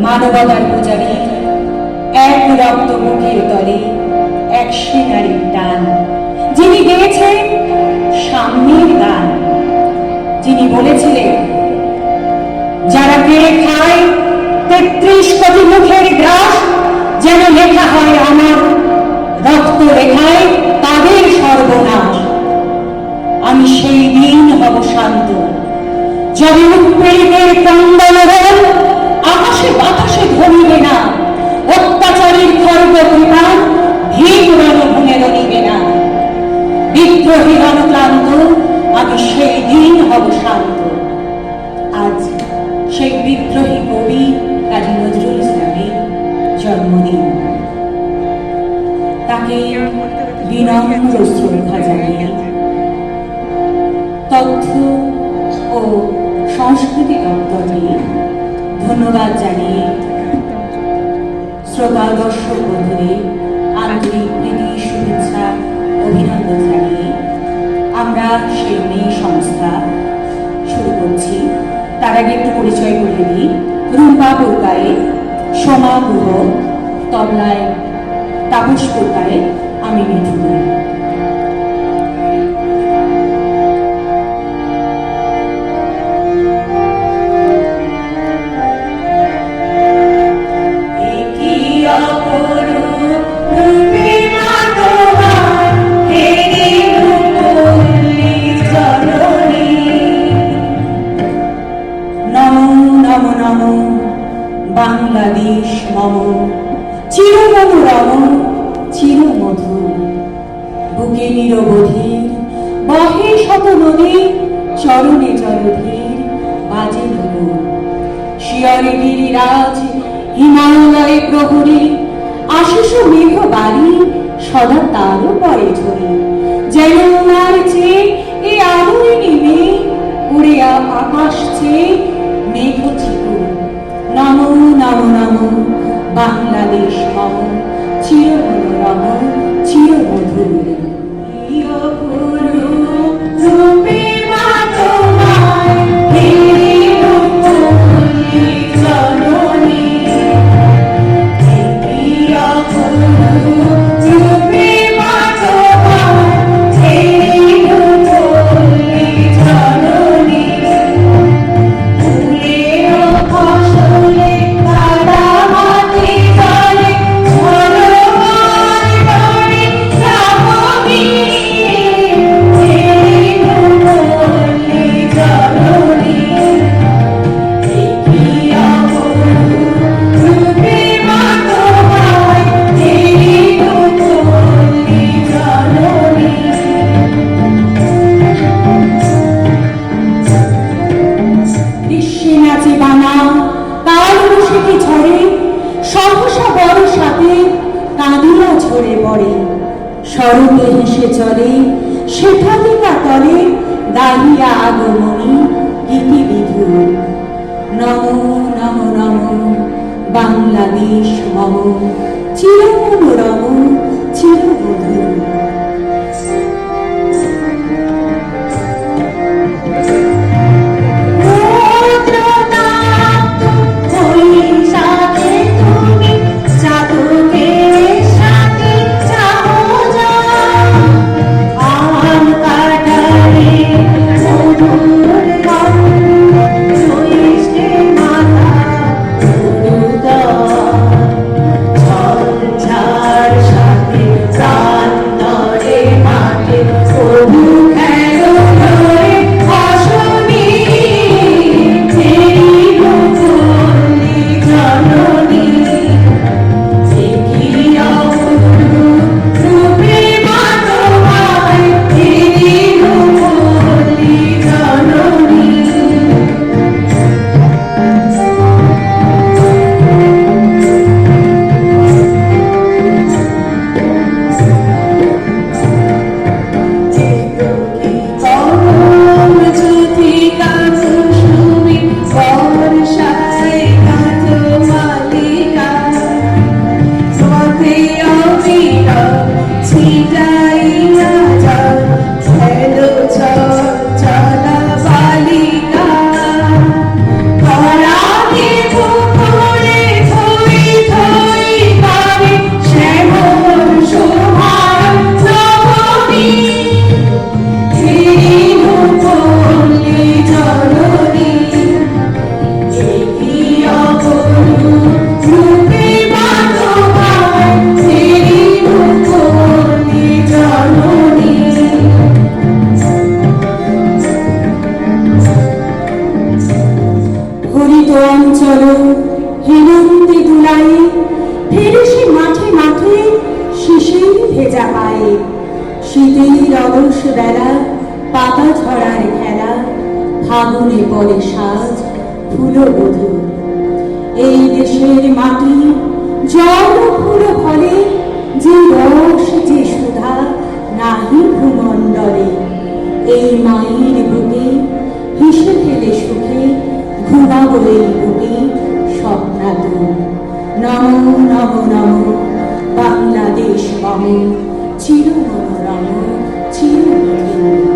মানবতার পূজারী, এক রক্ত মুখের তলে এক সেনারীর টান। যিনি গেয়েছেন সামনের গান যিনি বলেছিলেন, যারা কেড়ে খায়, তেত্রিশ কোটি মুখের গ্রাস, যেন লেখা হয় আমার রক্ত রেখায় তাদের সর্বনাশ। আমি সেই দিন হব শান্ত। যবে উৎপীড়িতের ক্রন্দন রোল আকাশে বাতাসে ধরিবে না। অত্যাচারীর খর্ব রণিবে না। বিদ্রোহী আমি সেই দিন হব শান্ত। আজ সেই বিদ্রোহী কবি কাজী নজরুল ইসলামের জন্মদিন। তাকে বিনম্র শ্রদ্ধা জানিয়ে তথ্য ও সংস্কৃতি দপ্তরকে ধন্যবাদ জানিয়ে শ্রোতা দর্শক বন্ধুদের আন্তরিক প্রীতি, শুভেচ্ছা, অভিনন্দন জানিয়ে আমরা সেমনি সংস্থা শুরু করছি। তার আগে একটু পরিচয় করে দিই। রুম্পা পুরকায়ে সোমা গুহ, তবলায় তাপস পুরকায়ে আমি মিঠুন। নিরবধির, বহে শত নদী চরণে জলধীর বাজে নবু শিয়রে গিরিরাজ, হিমালয়ে প্রহরী আশিস মেঘ বাড়ি সদা তারও পরে ঝরি। চলে শেফালিকা তলে দাঁড়িয়া আগমনী বিধু নমো নম নমো বাংলাদেশ মম চির মনোরম পায়ে শীতের অবশ বেলা, পাতা ঝরার খেলা ফাগুনে পরে সাজ ফুলবধূ এই দেশের মাটি জল ফুলো ফলে, যে রস চির চির